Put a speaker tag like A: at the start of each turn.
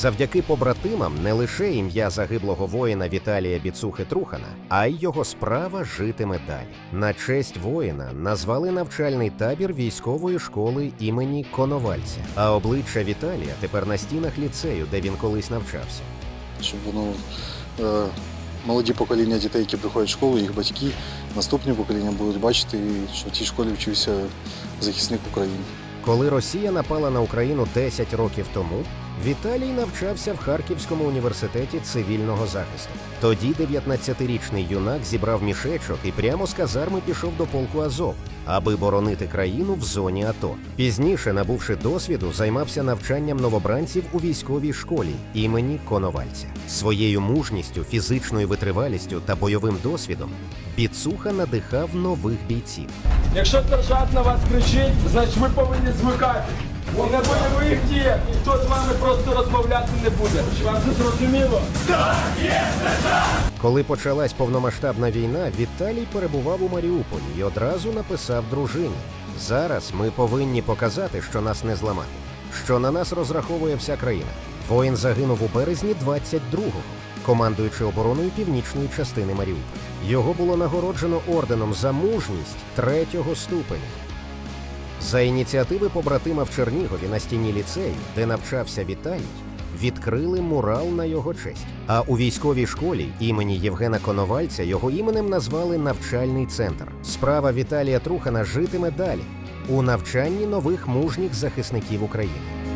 A: Завдяки побратимам не лише ім'я загиблого воїна Віталія Біцухи Трухана, а й його справа житиме далі. На честь воїна назвали навчальний табір військової школи імені Коновальця. А обличчя Віталія тепер на стінах ліцею, де він колись навчався.
B: щоб воно е, молоді покоління дітей, які приходять в школу, їх батьки, наступні покоління будуть бачити, що в цій школі вчився захисник України.
A: Коли Росія напала на Україну 10 років тому, Віталій навчався в Харківському університеті цивільного захисту. Тоді 19-річний юнак зібрав мішечок і прямо з казарми пішов до полку Азов, аби боронити країну в зоні АТО. Пізніше, набувши досвіду, займався навчанням новобранців у військовій школі імені Коновальця. Своєю мужністю, фізичною витривалістю та бойовим досвідом Біцуха надихав нових бійців.
C: Якщо сержант на вас кричить, значить ви повинні звикати. І на бойових діях ніхто з вами просто розмовляти не буде. Вам це зрозуміло?
A: Коли почалась повномасштабна війна, Віталій перебував у Маріуполі і одразу написав дружині: зараз ми повинні показати, що нас не зламати, що на нас розраховує вся країна. Воїн загинув у березні 22-го, командуючи обороною північної частини Маріуполя. Його було нагороджено орденом за мужність третього ступеня. За ініціативи побратима в Чернігові на стіні ліцею, де навчався Віталій, відкрили мурал на його честь. А у військовій школі імені Євгена Коновальця його іменем назвали навчальний центр. Справа Віталія Трухана житиме далі у навчанні нових мужніх захисників України.